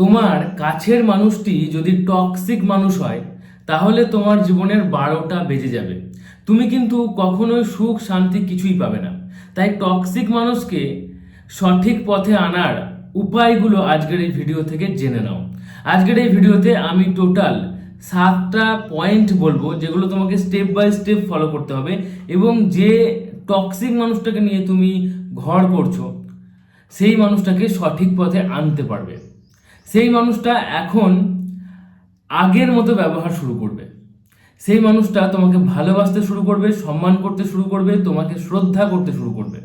তোমার কাছের মানুষটি যদি টক্সিক মানুষ হয়, তাহলে তোমার জীবনের বারোটা বেজে যাবে। তুমি কিন্তু কখনোই সুখ, শান্তি কিছুই পাবে না। তাই টক্সিক মানুষকে সঠিক পথে আনার উপায়গুলো আজকের এই ভিডিও থেকে জেনে নাও। আজকের এই ভিডিওতে আমি টোটাল সাতটা পয়েন্ট বলব, যেগুলো তোমাকে স্টেপ বাই স্টেপ ফলো করতে হবে এবং যে টক্সিক মানুষটাকে নিয়ে তুমি ঘর করছ, সেই মানুষটাকে সঠিক পথে আনতে পারবে। সেই মানুষটা এখন আগের মতো ব্যবহার শুরু করবে। সেই মানুষটা তোমাকে ভালোবাসতে শুরু করবে, সম্মান করতে শুরু করবে, তোমাকে শ্রদ্ধা করতে শুরু করবে।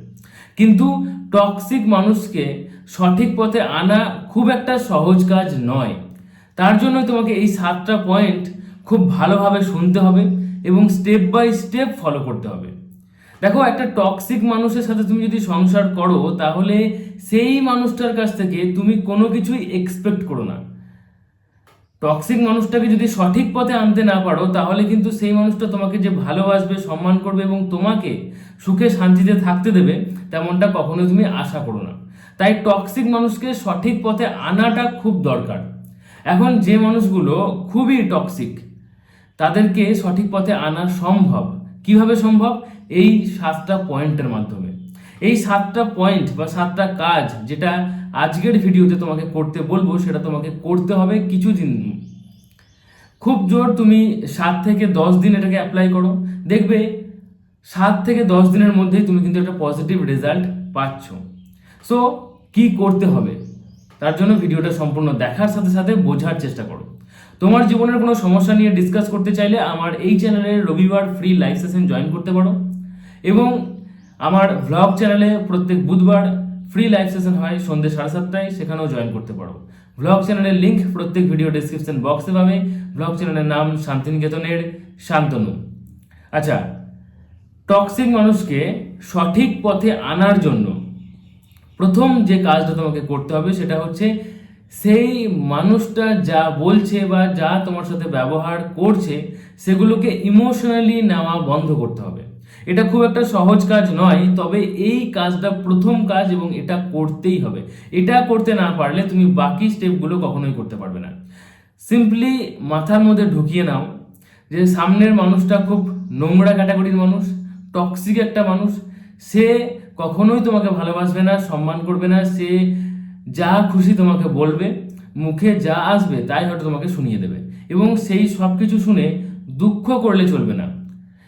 কিন্তু টক্সিক মানুষকে সঠিক পথে আনা খুব একটা সহজ কাজ নয়। তার জন্য তোমাকে এই সাতটা পয়েন্ট খুব ভালোভাবে শুনতে হবে এবং স্টেপ বাই স্টেপ ফলো করতে হবে। দেখো, একটা টক্সিক মানুষের সাথে তুমি যদি সংসার করো, তাহলে সেই মানুষটার কাছ থেকে তুমি কোনো কিছুই এক্সপেক্ট করো না। টক্সিক মানুষটাকে যদি সঠিক পথে আনতে না পারো, তাহলে কিন্তু সেই মানুষটা তোমাকে যে ভালোবাসবে, সম্মান করবে এবং তোমাকে সুখে শান্তিতে থাকতে দেবে, তেমনটা কখনো তুমি আশা করো না। তাই টক্সিক মানুষকে সঠিক পথে আনাটা খুব দরকার। এখন যে মানুষগুলো খুবই টক্সিক তাদেরকে সঠিক পথে আনা সম্ভব। কীভাবে সম্ভব? এই সাতটা পয়েন্টের মাধ্যমে। এই সাতটা পয়েন্ট বা সাতটা কাজ যেটা আজকের ভিডিওতে তোমাকে করতে বলব, সেটা তোমাকে করতে হবে কিছুদিন। খুব জোর তুমি সাত থেকে দশ দিন এটাকে অ্যাপ্লাই করো। দেখবে সাত থেকে দশ দিনের মধ্যেই তুমি কিন্তু একটা পজিটিভ রেজাল্ট পাচ্ছ। সো কি করতে হবে? তার জন্য ভিডিওটা সম্পূর্ণ দেখার সাথে সাথে বোঝার চেষ্টা করো। তোমার জীবনের কোনো সমস্যা নিয়ে ডিসকাস করতে চাইলে আমার এই চ্যানেলে রবিবার ফ্রি লাইভ সেশন জয়েন করতে পারো। এবং আমার ভ্লগ চ্যানেলে প্রত্যেক বুধবার ফ্রি লাইভ সেশন হয় সন্ধ্যে সাড়ে সাতটায়, সেখানেও জয়েন করতে পারো। ভ্লগ চ্যানেলের লিঙ্ক প্রত্যেক ভিডিও ডেসক্রিপশন বক্সে পাবে। ভ্লগ চ্যানেলের নাম শান্তিনিকেতনের শান্তনু। আচ্ছা টক্সিক মানুষকে সঠিক পথে আনার জন্য প্রথম যে কাজটা তোমাকে করতে হবে সেটা হচ্ছে সেই মানুষটা যা বলছে বা যা তোমার সাথে ব্যবহার করছে, সেগুলোকে ইমোশনালি নেওয়া বন্ধ করতে হবে। এটা খুব একটা সহজ কাজ নয়, তবে এই কাজটা প্রথম কাজ এবং এটা করতেই হবে। এটা করতে না পারলে তুমি বাকি স্টেপগুলো কখনোই করতে পারবে না। সিম্পলি মাথার মধ্যে ঢুকিয়ে নাও যে সামনের মানুষটা খুব নোংরা ক্যাটাগরির মানুষ টক্সিক একটা মানুষ, সে কখনোই তোমাকে ভালোবাসবে না, সম্মান করবে না, সে যা খুশি তোমাকে বলবে, মুখে যা আসবে তাই হয়তো তোমাকে শুনিয়ে দেবে। এবং সেই সব কিছু শুনে দুঃখ করলে চলবে না।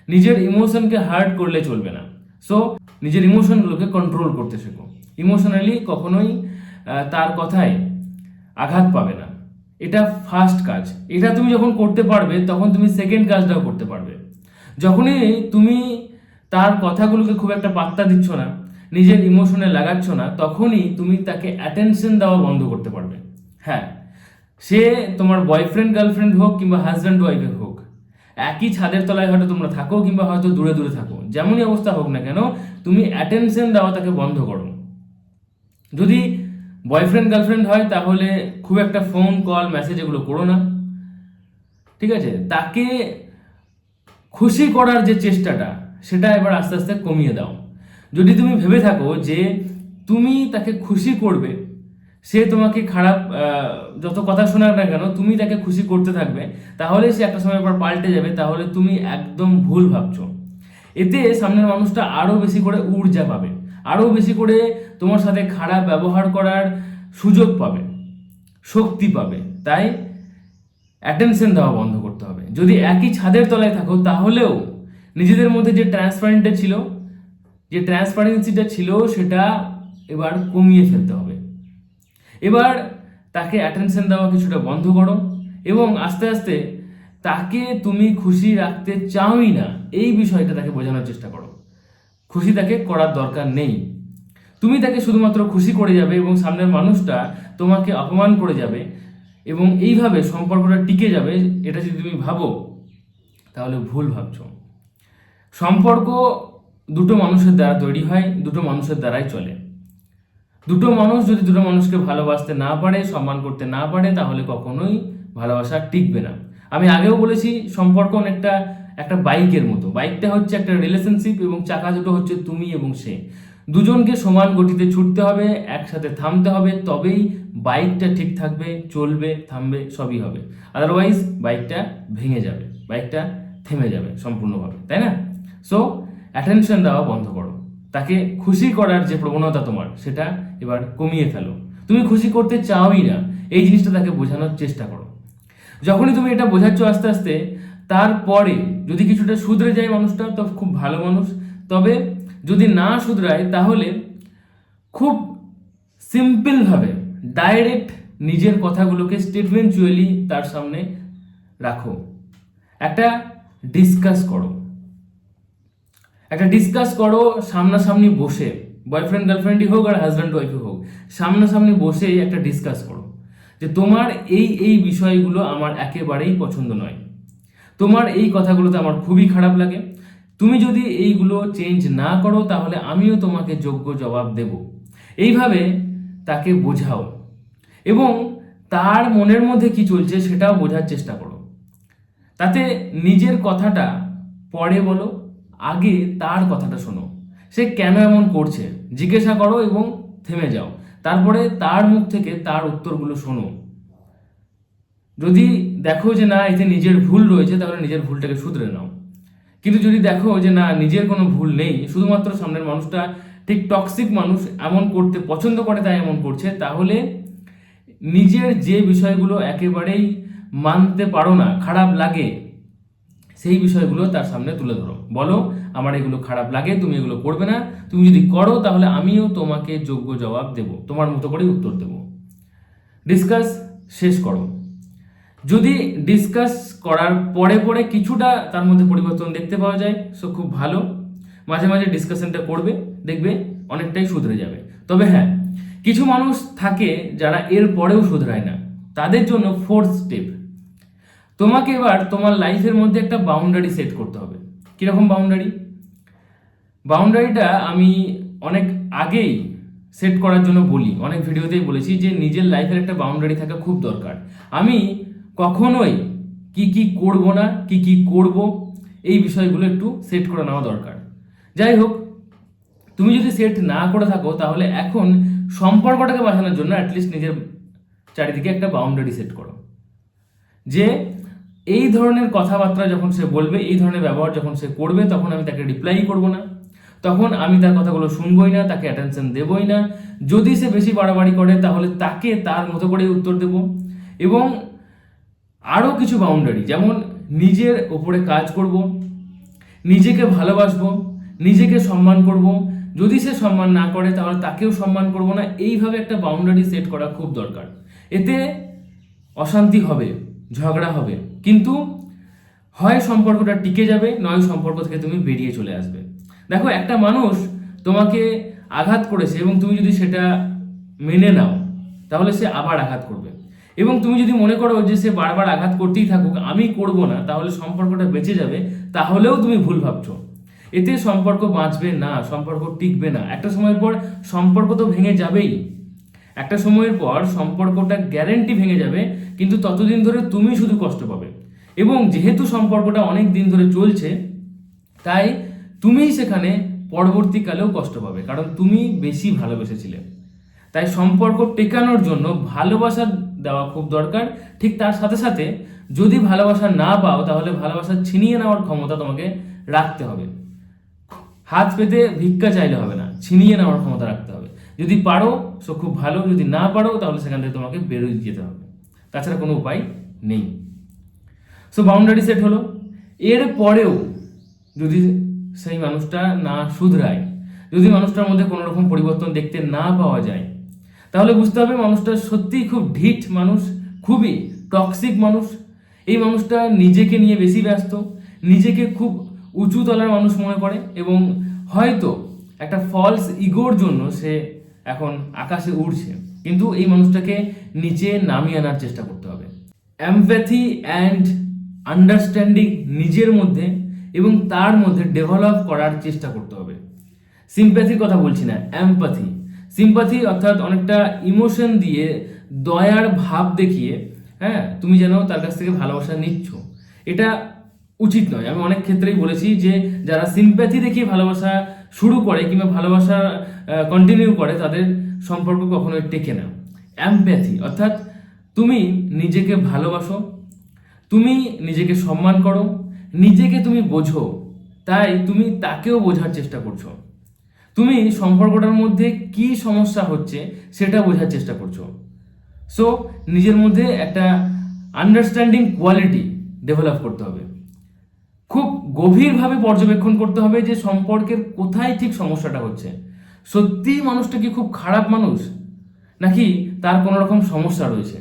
নিজের ইমোশনকে হার্ট করলে চলবে না। সো নিজের ইমোশনগুলোকে কন্ট্রোল করতে শেখো। ইমোশনালি কখনোই তার কথায় আঘাত পাবে না। এটা ফার্স্ট কাজ। এটা তুমি যখন করতে পারবে, তখন তুমি সেকেন্ড কাজটাও করতে পারবে। যখনই তুমি তার কথাগুলোকে খুব একটা পাত্তা দিচ্ছ না, নিজের ইমোশনে লাগাচ্ছ না, তখনই তুমি তাকে অ্যাটেনশন দেওয়া বন্ধ করতে পারবে। হ্যাঁ সে তোমার বয়ফ্রেন্ড গার্লফ্রেন্ড হোক কিংবা হাজব্যান্ড ওয়াইফের হোক একই ছাদের তলায় হয়তো তোমরা থাকো কিংবা হয়তো দূরে দূরে থাকো। যেমনই অবস্থা হোক না কেন, তুমি অ্যাটেনশন দেওয়া তাকে বন্ধ করো। যদি বয়ফ্রেন্ড গার্লফ্রেন্ড হয়, তাহলে খুব একটা ফোন কল মেসেজ এগুলো করো না। ঠিক আছে? তাকে খুশি করার যে চেষ্টাটা, সেটা এবার আস্তে আস্তে কমিয়ে দাও। যদি তুমি ভেবে থাকো যে তুমি তাকে খুশি করবে সে তোমাকে খারাপ যত কথা শোনাক না কেন, তুমি তাকে খুশি করতে থাকবে, তাহলে সে একটা সময় পর পাল্টে যাবে, তাহলে তুমি একদম ভুল ভাবছ। এতে সামনের মানুষটা আরও বেশি করে ঊর্জা পাবে আরও বেশি করে তোমার সাথে খারাপ ব্যবহার করার সুযোগ পাবে, শক্তি পাবে। তাই অ্যাটেনশন দেওয়া বন্ধ করতে হবে। যদি একই ছাদের তলায় থাকো, তাহলেও নিজেদের মধ্যে যে ট্রান্সপারেন্টটা ছিল, যে ট্রান্সপারেন্সিটা ছিল, সেটা এবার কমিয়ে ফেলতে হবে। এবার তাকে অ্যাটেনশন দেওয়া কিছুটা বন্ধ করো এবং আস্তে আস্তে তাকে তুমি খুশি রাখতে চাওই না, এই বিষয়টা তাকে বোঝানোর চেষ্টা করো। খুশি তাকে করার দরকার নেই। তুমি তাকে শুধুমাত্র খুশি করে যাবে এবং সামনের মানুষটা তোমাকে অপমান করে যাবে এবং এইভাবে সম্পর্কটা টিকে যাবে, এটা যদি তুমি ভাবো, তাহলে ভুল ভাবছ। সম্পর্ক দুটো মানুষের দ্বারা তৈরি হয়, দুটো মানুষের দ্বারাই চলে। দুটো মানুষ যদি দুটো মানুষকে ভালোবাসতে না পারে, সম্মান করতে না পারে, তাহলে কখনোই ভালোবাসা টিকবে না। আমি আগেও বলেছি, সম্পর্ক অনেকটা একটা বাইকের মতো। বাইকটা হচ্ছে একটা রিলেশনশিপ এবং চাকা দুটো হচ্ছে তুমি এবং সে। দুজনকে সমান গতিতে ছুটতে হবে, একসাথে থামতে হবে, তবেই বাইকটা ঠিক থাকবে, চলবে, থামবে, সবই হবে। আদারওয়াইজ বাইকটা ভেঙে যাবে, বাইকটা থেমে যাবে সম্পূর্ণভাবে, তাই না? সো অ্যাটেনশন দেওয়া বন্ধ করো। তাকে খুশি করার যে প্রবণতা তোমার, সেটা এবার কমিয়ে ফেলো। তুমি খুশি করতে চাওই না, এই জিনিসটা তাকে বোঝানোর চেষ্টা করো। যখনই তুমি এটা বোঝাচ্ছ আস্তে আস্তে, তারপরে যদি কিছুটা শুধরে যায় মানুষটা, তো খুব ভালো মানুষ। তবে যদি না শুধরায়, তাহলে খুব সিম্পলভাবে ডাইরেক্ট নিজের কথাগুলোকে স্টেটমেন্টুয়ালি তার সামনে রাখো। একটা ডিসকাস করো। একটা ডিসকাস করো, সামনাসামনি বসে বয়ফ্রেন্ড গার্লফ্রেন্ডই হোক আর হাজব্যান্ড ওয়াইফই হোক, সামনাসামনি বসে একটা ডিসকাস করো যে তোমার এই এই বিষয়গুলো আমার একেবারেই পছন্দ নয়। তোমার এই কথাগুলোতে আমার খুবই খারাপ লাগে। তুমি যদি এইগুলো চেঞ্জ না করো, তাহলে আমিও তোমাকে যোগ্য জবাব দেব। এইভাবে তাকে বোঝাও এবং তার মনের মধ্যে কি চলছে সেটাও বোঝার চেষ্টা করো। তাতে নিজের কথাটা পরে বলো আগে তার কথাটা শোনো। সে কেন এমন করছে? জিজ্ঞাসা করো এবং থেমে যাও। তারপরে তার মুখ থেকে তার উত্তরগুলো শোনো। যদি দেখো যে না, এতে নিজের ভুল রয়েছে, তাহলে নিজের ভুলটাকে শুধরে নাও। কিন্তু যদি দেখো যে না, নিজের কোনো ভুল নেই, শুধুমাত্র সামনের মানুষটা ঠিক টক্সিক মানুষ এমন করতে পছন্দ করে, তাই এমন করছে, তাহলে নিজের যে বিষয়গুলো একেবারেই মানতে পারো না, খারাপ লাগে, সেই বিষয়গুলো তার সামনে তুলে ধরো। বলো, আমার এগুলো খারাপ লাগে, তুমি এগুলো করবে না। তুমি যদি করো, তাহলে আমিও তোমাকে যোগ্য জবাব দেব। তোমার মতো করে উত্তর দেব। ডিসকাস শেষ করো। যদি ডিসকাস করার পরে পরে কিছুটা তার মধ্যে পরিবর্তন দেখতে পাওয়া যায়, সো খুব ভালো। মাঝে মাঝে ডিসকাশনটা করবে, দেখবে অনেকটাই শুধরে যাবে। তবে হ্যাঁ কিছু মানুষ থাকে যারা এর পরেও শুধরায় না। তাদের জন্য ফোর্থ স্টেপ তোমাকে এবার তোমার লাইফের মধ্যে একটা বাউন্ডারি সেট করতে হবে। কীরকম বাউন্ডারি বাউন্ডারিটা আমি অনেক আগেই সেট করার জন্য বলি। অনেক ভিডিওতেই বলেছি যে নিজের লাইফের একটা বাউন্ডারি থাকা খুব দরকার। আমি কখনোই কি কি করব না, কি কি করব, এই বিষয়গুলো একটু সেট করে নেওয়া দরকার। যাই হোক, তুমি যদি সেট না করে থাকো, তাহলে এখন সম্পর্কটাকে বাঁচানোর জন্য অ্যাটলিস্ট নিজের চারিদিকে একটা বাউন্ডারি সেট করো। যে এই ধরনের কথাবার্তা যখন সে বলবে, এই ধরনের ব্যবহার যখন সে করবে, তখন আমি তাকে রিপ্লাই করব না। তখন আমি তার কথাগুলো শুনবই না, তাকে অ্যাটেনশন দেবই না। যদি সে বেশি বাড়াবাড়ি করে, তাহলে তাকে তার মতো করেই উত্তর দেব। এবং আরও কিছু বাউন্ডারি যেমন নিজের ওপরে কাজ করব, নিজেকে ভালোবাসব, নিজেকে সম্মান করব। যদি সে সম্মান না করে, তাহলে তাকেও সম্মান করব না। এইভাবে একটা বাউন্ডারি সেট করা খুব দরকার। এতে অশান্তি হবে। ঝগড়া হবে। কিন্তু হয় সম্পর্কটা টিকে যাবে, নয় সম্পর্ক থেকে তুমি বেরিয়ে চলে আসবে। দেখো, একটা মানুষ তোমাকে আঘাত করেছে এবং তুমি যদি সেটা মেনে নাও, তাহলে সে আবার আঘাত করবে। এবং তুমি যদি মনে করো যে সে বারবার আঘাত করতেই থাকুক, আমি করব না, তাহলে সম্পর্কটা বেঁচে যাবে, তাহলেও তুমি ভুল ভাবছ। এতে সম্পর্ক বাঁচবে না, সম্পর্ক টিকবে না। একটা সময়ের পর সম্পর্ক তো ভেঙে যাবেই। একটা সময়ের পর সম্পর্কটা গ্যারেন্টি ভেঙে যাবে, কিন্তু ততদিন ধরে তুমি শুধু কষ্ট পাবে। এবং যেহেতু সম্পর্কটা অনেক দিন ধরে চলছে, তাই তুমিই সেখানে পরবর্তীকালেও কষ্ট পাবে, কারণ তুমি বেশি ভালোবেসেছিলে। তাই সম্পর্ক টেকানোর জন্য ভালোবাসা দেওয়া খুব দরকার। ঠিক তার সাথে সাথে যদি ভালোবাসা না পাও, তাহলে ভালোবাসা ছিনিয়ে নেওয়ার ক্ষমতা তোমাকে রাখতে হবে। হাত পেতে ভিক্ষা চাইলে হবে না, ছিনিয়ে নেওয়ার ক্ষমতা রাখতে হবে। যদি পারো সো খুব ভালো, যদি না পারো, তাহলে সেখান থেকে তোমাকে বেরোয় যেতে হবে। তাছাড়া কোনো উপায় নেই। সো বাউন্ডারি সেট হলো। এর পরেও যদি সেই মানুষটা না শুধরায়, যদি মানুষটার মধ্যে কোনো রকম পরিবর্তন দেখতে না পাওয়া যায়, তাহলে বুঝতে হবে মানুষটা সত্যিই খুব ঢিঠ মানুষ, খুবই টক্সিক মানুষ। এই মানুষটা নিজেকে নিয়ে বেশি ব্যস্ত, নিজেকে খুব উঁচু তলার মানুষ মনে করে এবং হয়তো একটা ফলস ইগোর জন্য সে এখন আকাশে উড়ছে। কিন্তু এই মানুষটাকে নিচে নামিয়ে আনার চেষ্টা করতে হবে। এমপ্যাথি অ্যান্ড আন্ডারস্ট্যান্ডিং নিজের মধ্যে এবং তার মধ্যে ডেভেলপ করার চেষ্টা করতে হবে। সিম্প্যাথির কথা বলছি না এমপ্যাথি সিম্প্যাথি অর্থাৎ অনেকটা ইমোশন দিয়ে দয়ার ভাব দেখিয়ে হ্যাঁ তুমি যেন তার কাছ থেকে ভালোবাসা নিচ্ছ। এটা উচিত নয়। আমি অনেক ক্ষেত্রেই বলেছি যে যারা সিম্প্যাথি দেখিয়ে ভালোবাসা শুরু করে কিংবা ভালোবাসা কন্টিনিউ করে, তাদের সম্পর্ক কখনোই টেকে না। অ্যাম্প্যাথি অর্থাৎ তুমি নিজেকে ভালোবাসো, তুমি নিজেকে সম্মান করো, নিজেকে তুমি বোঝো, তাই তুমি তাকেও বোঝার চেষ্টা করছ। তুমি সম্পর্কটার মধ্যে কি সমস্যা হচ্ছে সেটা বোঝার চেষ্টা করছ। সো নিজের মধ্যে একটা আন্ডারস্ট্যান্ডিং কোয়ালিটি ডেভেলপ করতে হবে। খুব গভীরভাবে পর্যবেক্ষণ করতে হবে যে সম্পর্কের কোথায় ঠিক সমস্যাটা হচ্ছে। সত্যি মানুষটা কি খুব খারাপ মানুষ? নাকি তার কোনো রকম সমস্যা রয়েছে?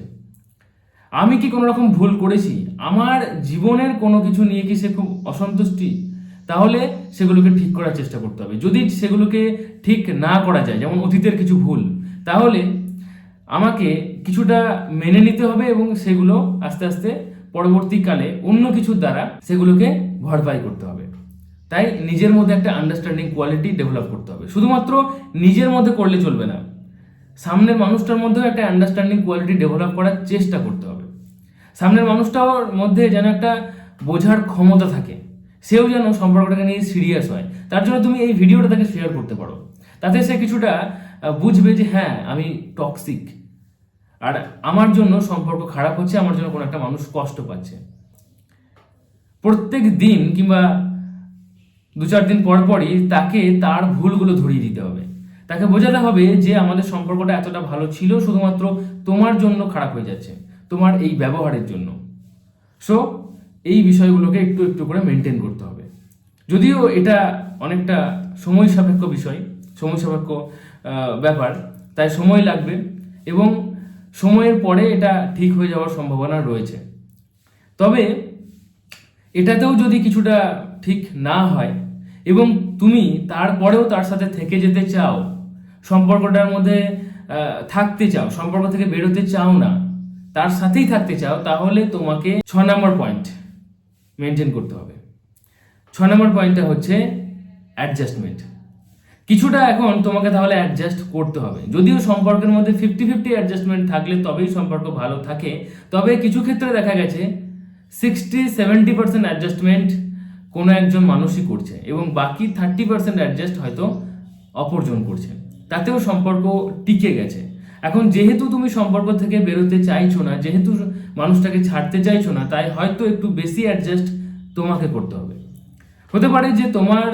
আমি কি কোনো রকম ভুল করেছি? আমার জীবনের কোনো কিছু নিয়ে কি সে খুব অসন্তুষ্টি? তাহলে সেগুলোকে ঠিক করার চেষ্টা করতে হবে। যদি সেগুলোকে ঠিক না করা যায়, যেমন অতীতের কিছু ভুল, তাহলে আমাকে কিছুটা মেনে নিতে হবে এবং সেগুলো আস্তে আস্তে পরবর্তীকালে অন্য কিছুর দ্বারা সেগুলোকে ভরপাই করতে হবে। তাই নিজের মধ্যে একটা আন্ডারস্ট্যান্ডিং কোয়ালিটি ডেভেলপ করতে হবে। শুধুমাত্র নিজের মধ্যে করলে চলবে না, সামনের মানুষটার মধ্যেও একটা আন্ডারস্ট্যান্ডিং কোয়ালিটি ডেভেলপ করার চেষ্টা করতে হবে। সামনের মানুষটার মধ্যে যেন একটা বোঝার ক্ষমতা থাকে, সেও যেন সম্পর্কটাকে নিয়ে সিরিয়াস হয়। তার জন্য তুমি এই ভিডিওটা তাকে শেয়ার করতে পারো। তাতে সে কিছুটা বুঝবে যে হ্যাঁ আমি টক্সিক আর আমার জন্য সম্পর্ক খারাপ হচ্ছে, আমার জন্য কোনো একটা মানুষ কষ্ট পাচ্ছে। প্রত্যেক দিন কিংবা দু চার দিন পর পরই তাকে তার ভুলগুলো ধরিয়ে দিতে হবে। তাকে বোঝাতে হবে যে আমাদের সম্পর্কটা এতটা ভালো ছিল শুধুমাত্র তোমার জন্য খারাপ হয়ে যাচ্ছে, তোমার এই ব্যবহারের জন্য। সো এই বিষয়গুলোকে একটু একটু করে মেনটেন করতে হবে। যদিও এটা অনেকটা সময় সাপেক্ষ বিষয়, সময় সাপেক্ষ ব্যাপার, তাই সময় লাগবে এবং সময়ের পরে এটা ঠিক হয়ে যাওয়ার সম্ভাবনা রয়েছে। তবে এটাতেও যদি কিছুটা ঠিক না হয় এবং তুমি তারপরেও তার সাথে থেকে যেতে চাও, সম্পর্কটার মধ্যে থাকতে চাও, সম্পর্ক থেকে বেরোতে চাও না, তার সাথেই থাকতে চাও, তাহলে তোমাকে ছ নম্বর পয়েন্ট মেনটেন করতে হবে। ছ নম্বর পয়েন্টটা হচ্ছে অ্যাডজাস্টমেন্ট কিছুটা এখন তোমাকে তাহলে অ্যাডজাস্ট করতে হবে। যদিও সম্পর্কের মধ্যে ফিফটি ফিফটি অ্যাডজাস্টমেন্ট থাকলে তবেই সম্পর্ক ভালো থাকে, তবে কিছু ক্ষেত্রে দেখা গেছে সিক্সটি সেভেন্টি পার্সেন্ট অ্যাডজাস্টমেন্ট কোনো একজন মানুষই করছে এবং বাকি থার্টি পার্সেন্ট অ্যাডজাস্ট হয়তো অপরজন করছে। তাতেও সম্পর্ক টিকে গেছে। এখন যেহেতু তুমি সম্পর্ক থেকে বেরোতে চাইছো না, যেহেতু মানুষটাকে ছাড়তে চাইছো না, তাই হয়তো একটু বেশি অ্যাডজাস্ট তোমাকে করতে হবে। হতে পারে যে তোমার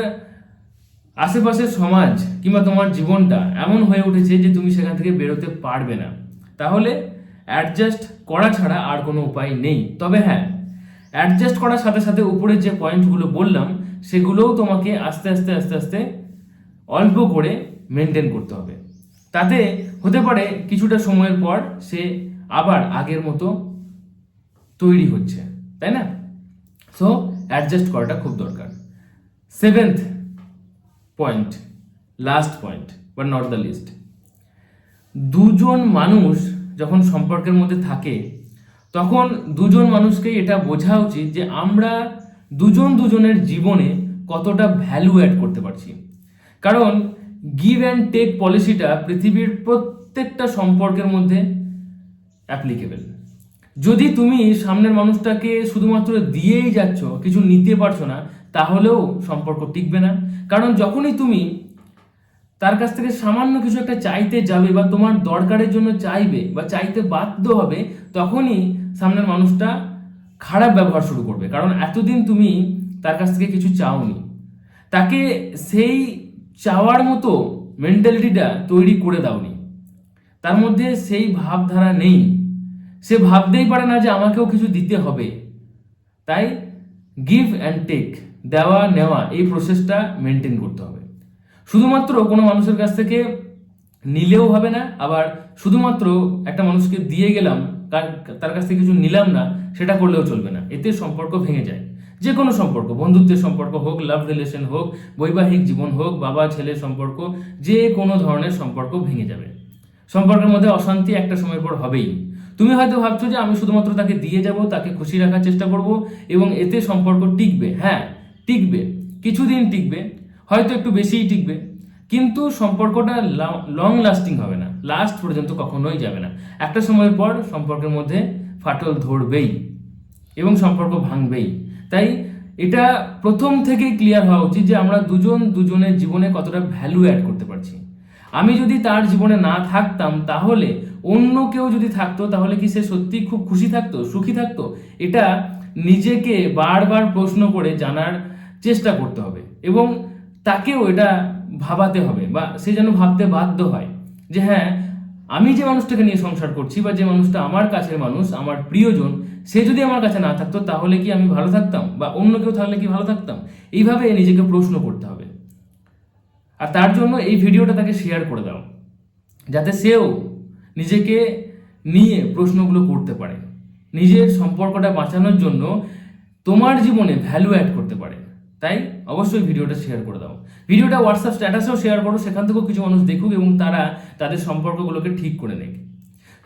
আশেপাশের সমাজ কিংবা তোমার জীবনটা এমন হয়ে উঠেছে যে তুমি সেখান থেকে বেরোতে পারবে না। তাহলে অ্যাডজাস্ট করা ছাড়া আর কোনো উপায় নেই। তবে হ্যাঁ অ্যাডজাস্ট করার সাথে সাথে উপরে যে পয়েন্টগুলো বললাম, সেগুলোও তোমাকে আস্তে আস্তে আস্তে আস্তে অল্প করে মেনটেন করতে হবে। তাতে হতে পারে কিছুটা সময়ের পর সে আবার আগের মতো তৈরি হচ্ছে, তাই না? সো অ্যাডজাস্ট করাটা খুব দরকার। সেভেন্থ পয়েন্ট লাস্ট পয়েন্ট বা নট দ্য লিস্ট দুজন মানুষ যখন সম্পর্কের মধ্যে থাকে তখন দুজন মানুষকে এটা বোঝা উচিত যে আমরা দুজন দুজনের জীবনে কতটা ভ্যালু অ্যাড করতে পারছি। কারণ গিভ অ্যান্ড টেক পলিসিটা পৃথিবীর প্রত্যেকটা সম্পর্কের মধ্যে অ্যাপ্লিকেবেল যদি তুমি সামনের মানুষটাকে শুধুমাত্র দিয়েই যাচ্ছ, কিছু নিতে পারছ না, তাহলেও সম্পর্ক টিকবে না। কারণ যখনই তুমি তার কাছ থেকে সামান্য কিছু একটা চাইতে যাবে বা তোমার দরকারের জন্য চাইবে বা চাইতে বাধ্য হবে, তখনই সামনের মানুষটা খারাপ ব্যবহার শুরু করবে। কারণ এতদিন তুমি তার কাছ থেকে কিছু চাওনি। তাকে সেই চাওয়ার মতো মেন্টালিটিটা তৈরি করে দাওনি। তার মধ্যে সেই ভাবধারা নেই। সে ভাবতেই পারে না যে আমাকেও কিছু দিতে হবে। তাই গিভ অ্যান্ড টেক দেওয়া নেওয়া এই প্রসেসটা মেনটেন করতে হবে। শুধুমাত্র কোনো মানুষের কাছ থেকে নিলেও হবে না, আবার শুধুমাত্র একটা মানুষকে দিয়ে গেলাম, তার- কাছ থেকে কিছু নিলাম না, সেটা করলেও চলবে না। এতে সম্পর্ক ভেঙে যায়। যে কোনো সম্পর্ক, বন্ধুত্বের সম্পর্ক হোক লাভ রিলেশন হোক, বৈবাহিক জীবন হোক, বাবা ছেলে সম্পর্ক যে কোনো ধরনের সম্পর্ক ভেঙে যাবে। সম্পর্কের মধ্যে অশান্তি একটা সময়ের পর হবেই। তুমি হয়তো ভাবছ যে আমি শুধুমাত্র তাকে দিয়ে যাব, তাকে খুশি রাখার চেষ্টা করব, এবং এতে সম্পর্ক টিকবে। হ্যাঁ টিকবে। কিছুদিন টিকবে। হয়তো একটু বেশিই টিকবে। কিন্তু সম্পর্কটা লং লাস্টিং হবে না। লাস্ট পর্যন্ত কখনোই যাবে না। একটা সময়ের পর সম্পর্কের মধ্যে ফাটল ধরবেই এবং সম্পর্ক ভাঙবেই। তাই এটা প্রথম থেকেই ক্লিয়ার হওয়া উচিত যে আমরা দুজন দুজনের জীবনে কতটা ভ্যালু অ্যাড করতে পারছি। আমি যদি তার জীবনে না থাকতাম তাহলে অন্য কেউ যদি থাকতো তাহলে কি সে সত্যি খুব খুশি থাকতো, সুখী থাকতো? এটা নিজেকে বারবার প্রশ্ন করে জানার চেষ্টা করতে হবে। এবং তাকেও এটা ভাবাতে হবে বা সে যেন ভাবতে বাধ্য হয় যে হ্যাঁ আমি যে মানুষটাকে নিয়ে সংসার করছি বা যে মানুষটা আমার কাছের মানুষ, আমার প্রিয়জন, সে যদি আমার কাছে না থাকতো তাহলে কি আমি ভালো থাকতাম বা অন্য কেউ থাকলে কি ভালো থাকতাম? এইভাবে নিজেকে প্রশ্ন করতে হবে। আর তার জন্য এই ভিডিওটা তাকে শেয়ার করে দাও, যাতে সেও নিজেকে নিয়ে প্রশ্নগুলো করতে পারে। নিজের সম্পর্কটা বাঁচানোর জন্য তোমার জীবনে ভ্যালু অ্যাড করতে পারে। তাই অবশ্যই ভিডিওটা শেয়ার করে দাও। ভিডিওটা হোয়াটসঅ্যাপ স্ট্যাটাসেও শেয়ার করো, সেখান থেকেও কিছু মানুষ দেখুক এবং তারা তাদের সম্পর্কগুলোকে ঠিক করে নেক।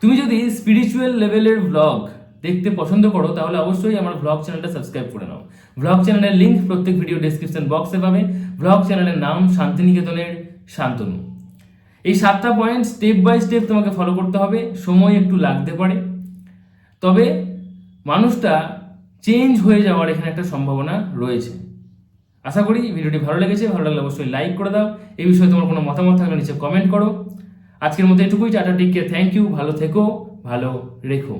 তুমি যদি স্পিরিচুয়াল লেভেলের ব্লগ দেখতে পছন্দ করো, তাহলে অবশ্যই আমার ব্লগ চ্যানেলটা সাবস্ক্রাইব করে নাও। ব্লগ চ্যানেলের লিঙ্ক প্রত্যেক ভিডিও ডেসক্রিপশন বক্সে পাবে। ব্লগ চ্যানেলের নাম শান্তিনিকেতনের শান্তনু। এই সাতটা পয়েন্ট স্টেপ বাই স্টেপ তোমাকে ফলো করতে হবে। সময় একটু লাগতে পারে। তবে মানুষটা চেঞ্জ হয়ে যাওয়ার এখানে একটা সম্ভাবনা রয়েছে। আশা করি ভিডিওটি ভালো লেগেছে, ভালো লাগলে অবশ্যই লাইক করে দাও। এই বিষয়ে তোমার কোনো মতামত থাকলে নিচে কমেন্ট করো। আজকের মতো এটুকুই, টাটা টিককে থ্যাংক ইউ ভালো থেকো, ভালো রেখো।